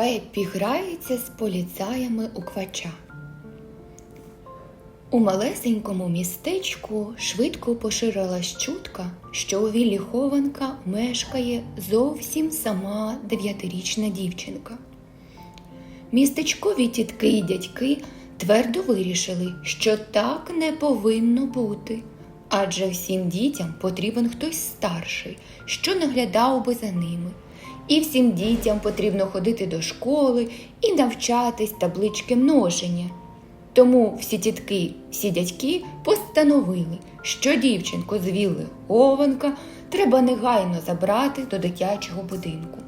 Пеппі грається з поліцаями у квача. У малесенькому містечку швидко поширилась чутка, що у віллі хованка мешкає зовсім сама дев'ятирічна дівчинка. Містечкові тітки і дядьки твердо вирішили, що так не повинно бути, адже всім дітям потрібен хтось старший, що наглядав би за ними. І всім дітям потрібно ходити до школи і навчатись таблички множення. Тому всі тітки, всі дядьки постановили, що дівчинку з вілли Хованка треба негайно забрати до дитячого будинку.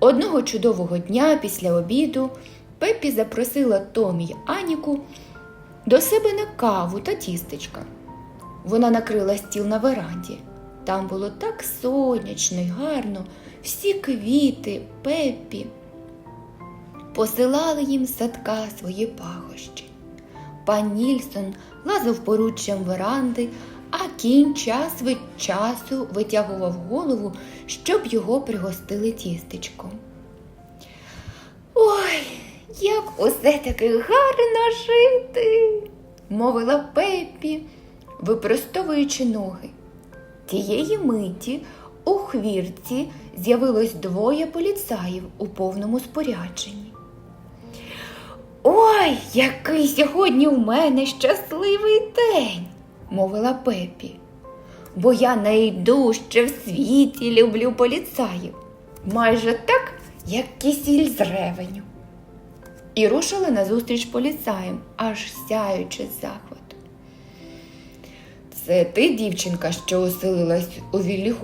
Одного чудового дня після обіду Пеппі запросила Томі й Аніку до себе на каву та тістечка. Вона накрила стіл на веранді. Там було так сонячно й гарно, всі квіти, Пеппі. Посилали їм з садка свої пахощі. Пан Нільсон лазив поруччям веранди, а кінь час від часу витягував голову, щоб його пригостили тістечком. Ой, як усе таки гарно жити, мовила Пеппі, випростовуючи ноги. Тієї миті у хвірці з'явилось двоє поліцаїв у повному спорядженні. Ой, який сьогодні у мене щасливий день, мовила Пепі. Бо я найдужче в світі люблю поліцаїв, майже так, як кисіль з ревеню. І рушили назустріч поліцаєм, аж сяючи з захвату. Це ти, дівчинка, що оселилась у віллі?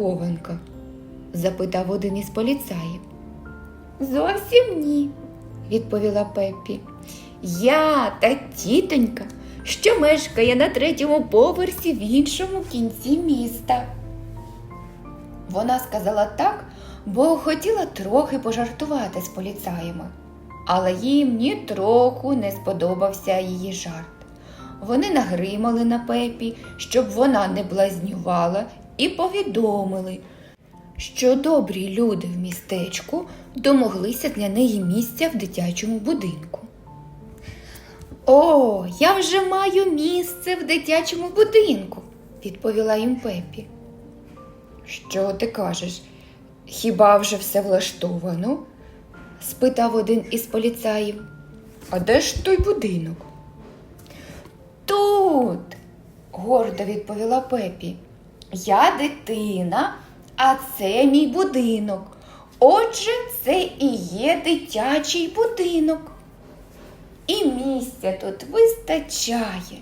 Запитав один із поліцаїв. Зовсім ні, відповіла Пеппі. Я та тітонька, що мешкає на третьому поверсі в іншому кінці міста. Вона сказала так, бо хотіла трохи пожартувати з поліцаями, але їм ні трохи не сподобався її жарт. Вони нагримали на пепі, щоб вона не блазнювала, і повідомили, що добрі люди в містечку домоглися для неї місця в дитячому будинку. О, я вже маю місце в дитячому будинку, відповіла їм Пепі. Що ти кажеш? Хіба вже все влаштовано? спитав один із поліцаїв. А де ж той будинок? Тут, гордо відповіла Пепі. Я дитина, а це мій будинок. Отже, це і є дитячий будинок. І місця тут вистачає.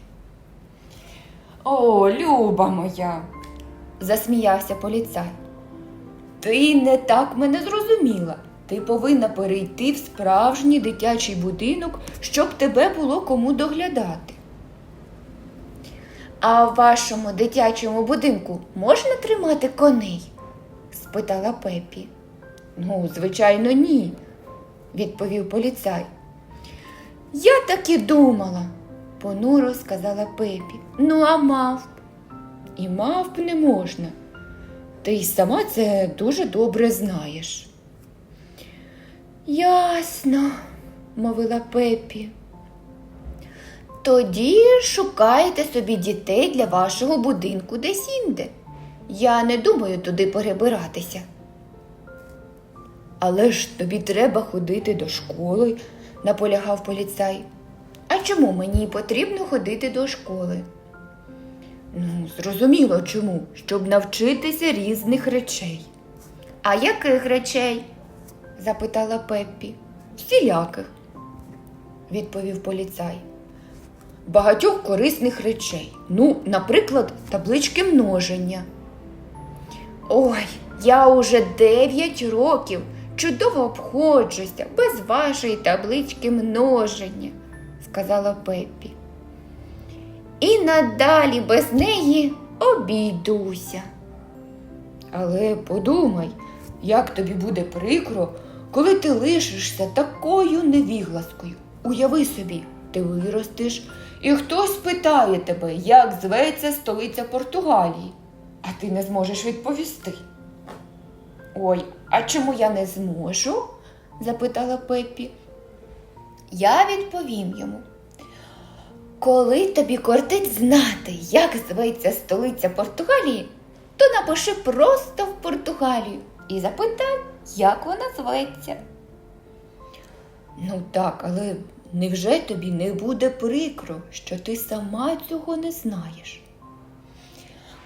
О, люба моя, засміявся поліцай. Ти не так мене зрозуміла. Ти повинна перейти в справжній дитячий будинок, щоб тебе було кому доглядати. А в вашому дитячому будинку можна тримати коней? Спитала Пепі. Ну, звичайно, ні, відповів поліцай. Я так і думала, понуро сказала Пепі. Ну, а мавп? І мавп не можна. Ти й сама це дуже добре знаєш. Ясно, мовила Пепі. Тоді шукайте собі дітей для вашого будинку десь інде. Я не думаю туди перебиратися. Але ж тобі треба ходити до школи, наполягав поліцай. А чому мені потрібно ходити до школи? Ну, зрозуміло чому, щоб навчитися різних речей. А яких речей? запитала Пеппі. Всіляких, відповів поліцай. Багатьох корисних речей. Ну, наприклад, таблички множення. Ой, я уже дев'ять років чудово обходжуся без вашої таблички множення, сказала Пеппі. І надалі без неї обійдуся. Але подумай, як тобі буде прикро, коли ти лишишся такою невігласкою. Уяви собі, ти виростеш, і хтось питає тебе, як зветься столиця Португалії, а ти не зможеш відповісти. Ой, а чому я не зможу? запитала Пеппі. Я відповім йому. Коли тобі кортить знати, як зветься столиця Португалії, то напиши просто в Португалію і запитай, як вона зветься. Ну так, але невже тобі не буде прикро, що ти сама цього не знаєш?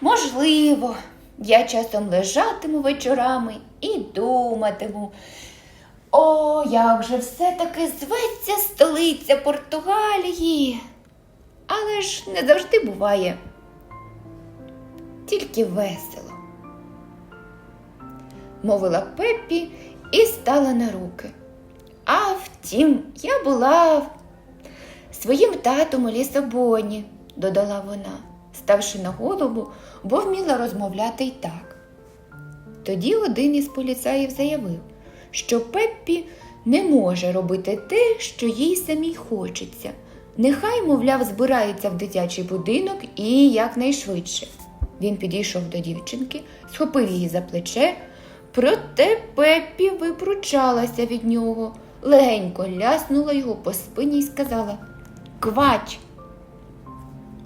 Можливо, я часом лежатиму вечорами і думатиму. О, як же все-таки зветься столиця Португалії. Але ж не завжди буває. Тільки весело. Мовила Пеппі і стала на руки. А втім, я була своїм татом у Лісабоні, додала вона, ставши на голову, бо вміла розмовляти й так. Тоді один із поліцаїв заявив, що Пеппі не може робити те, що їй самій хочеться. Нехай, мовляв, збирається в дитячий будинок і якнайшвидше. Він підійшов до дівчинки, схопив її за плече, проте Пеппі випручалася від нього, легенько ляснула його по спині і сказала Квач.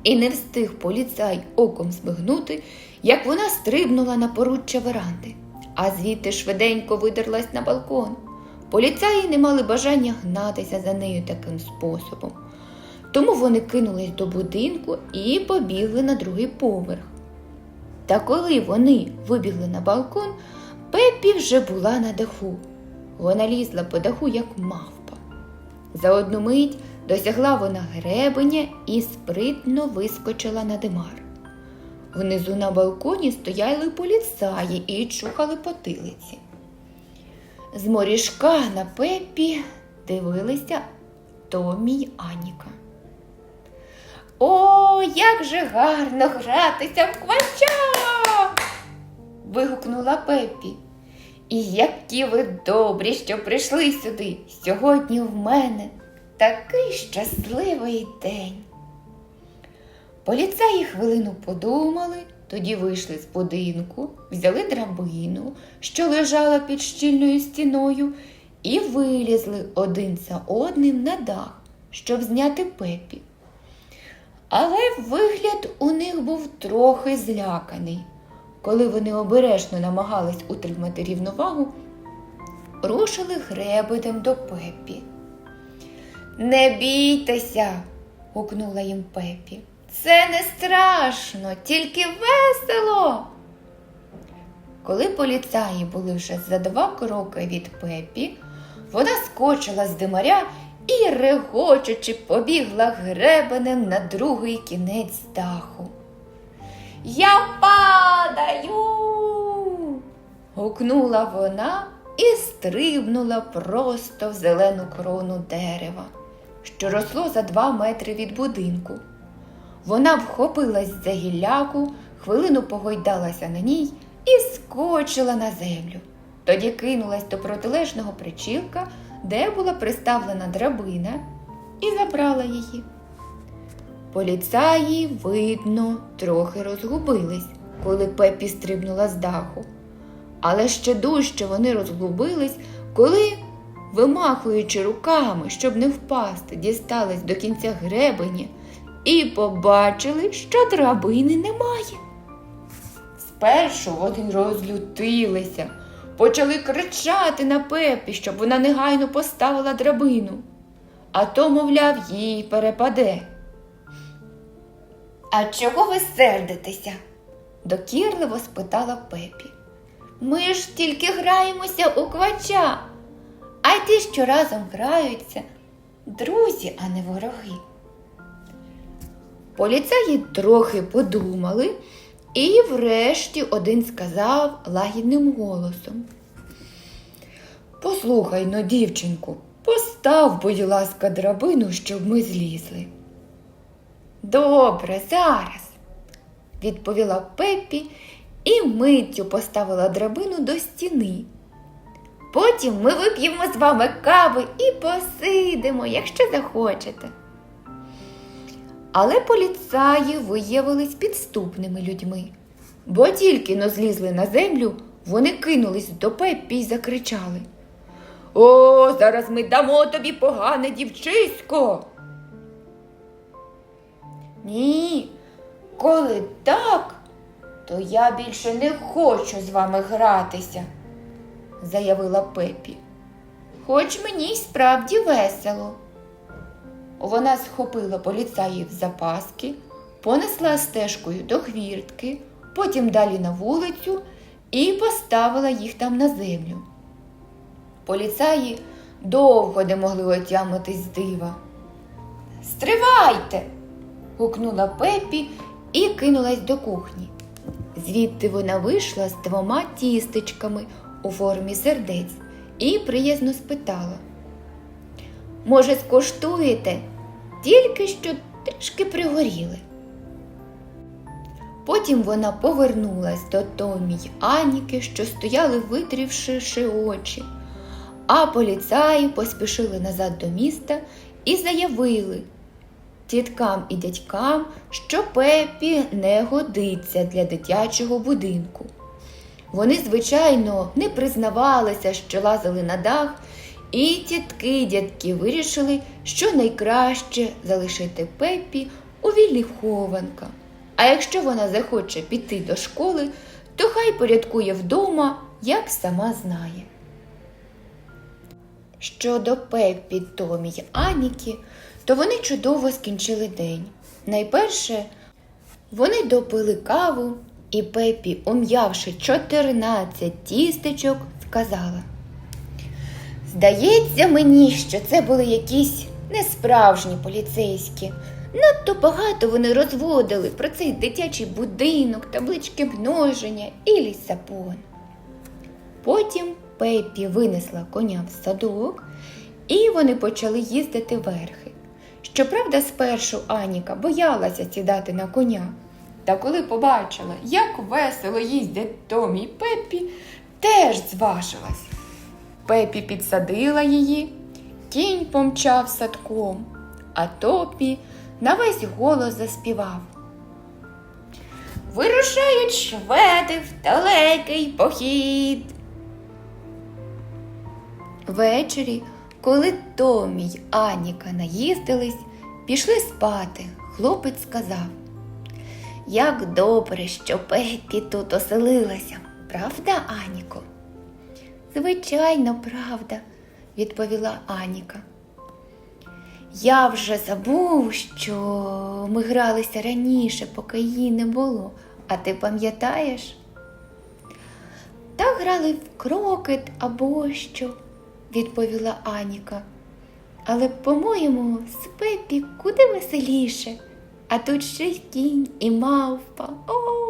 І не встиг поліцай оком смигнути, як вона стрибнула на поруччя веранди, а звідти швиденько видерлась на балкон. Поліцаї не мали бажання гнатися за нею таким способом. Тому вони кинулись до будинку і побігли на другий поверх. Та коли вони вибігли на балкон, Пеппі вже була на даху. Вона лізла по даху, як мавпа. За одну мить досягла вона гребеня і спритно вискочила на димар. Внизу на балконі стояли поліцаї і чухали потилиці. З морішка на Пеппі дивилися Томі й Аніка. О, як же гарно гратися в квача! вигукнула Пеппі. І які ви добрі, що прийшли сюди. Сьогодні в мене такий щасливий день. Поліцаї хвилину подумали, тоді вийшли з будинку, взяли драбину, що лежала під щільною стіною, і вилізли один за одним на дах, щоб зняти Пепі. Але вигляд у них був трохи зляканий. Коли вони обережно намагались утримати рівновагу, рушили гребедем до Пепі. Не бійтеся, гукнула їм Пепі. Це не страшно, тільки весело. Коли поліцаї були вже за два кроки від Пепі, вона скочила з димаря і, регочучи, побігла гребенем на другий кінець даху. Я падаю. гукнула вона і стрибнула просто в зелену крону дерева, що росло за два метри від будинку. Вона вхопилась за гілляку, хвилину погойдалася на ній і скочила на землю. Тоді кинулась до протилежного причілка, де була приставлена драбина, і забрала її. Поліцаї, видно, трохи розгубились, коли Пепі стрибнула з даху. Але ще дужче вони розгубились, коли, вимахуючи руками, щоб не впасти, дістались до кінця гребені і побачили, що драбини немає. Спершу вони розлютилися, почали кричати на Пепі, щоб вона негайно поставила драбину, а то, мовляв, їй перепаде. А чого ви сердитеся? докірливо спитала Пепі. Ми ж тільки граємося у квача, а ті, що разом граються, друзі, а не вороги. Поліцаї трохи подумали, і врешті один сказав лагідним голосом. Послухай но, дівчинку, постав, будь ласка, драбину, щоб ми злізли. Добре, зараз, відповіла Пеппі і миттю поставила драбину до стіни. Потім ми вип'ємо з вами кави і посидимо, якщо захочете. Але поліцаї виявились підступними людьми, бо тільки но злізли на землю, вони кинулись до Пеппі й закричали. О, зараз ми дамо тобі погане дівчисько. Ні, коли так, то я більше не хочу з вами гратися, заявила Пепі. Хоч мені й справді весело. Вона схопила поліцаїв за паски, понесла стежкою до хвіртки, потім далі на вулицю і поставила їх там на землю. Поліцаї довго не могли отямитись з дива. Стривайте. гукнула Пепі і кинулась до кухні. Звідти вона вийшла з двома тістечками у формі сердець і приязно спитала. Може, скуштуєте, тільки що трішки пригоріли. Потім вона повернулась до Томі й Аніки, що стояли, витрівши очі, а поліцаї поспішили назад до міста і заявили тіткам і дядькам, що Пепі не годиться для дитячого будинку. Вони, звичайно, не признавалися, що лазили на дах, і тітки й дядьки вирішили, що найкраще залишити Пепі у вільних хованках. А якщо вона захоче піти до школи, то хай порядкує вдома, як сама знає. Щодо Пеппі, Томі й Аніки, то вони чудово скінчили день. Найперше, вони допили каву, і Пеппі, ум'явши 14 тістечок, сказала. Здається мені, що це були якісь несправжні поліцейські. Надто багато вони розводили про цей дитячий будинок, таблички множення і лісапон. Потім Пеппі винесла коня в садок, і вони почали їздити верхи. Щоправда, спершу Аніка боялася сідати на коня. Та коли побачила, як весело їздять Томі й Пеппі, теж зважилась. Пепі підсадила її, кінь помчав садком, а Топі на весь голос заспівав. Вирушають шведи в далекий похід. Ввечері, коли Томі й Аніка наїздились, пішли спати, хлопець сказав. Як добре, що Пепі тут оселилася, правда, Аніко? Звичайно, правда, відповіла Аніка. Я вже забув, що ми гралися раніше, поки її не було. А ти пам'ятаєш? Так грали в крокет або що, відповіла Аніка. Але, по-моєму, з Пепі куди веселіше, а тут ще й кінь і мавпа. О!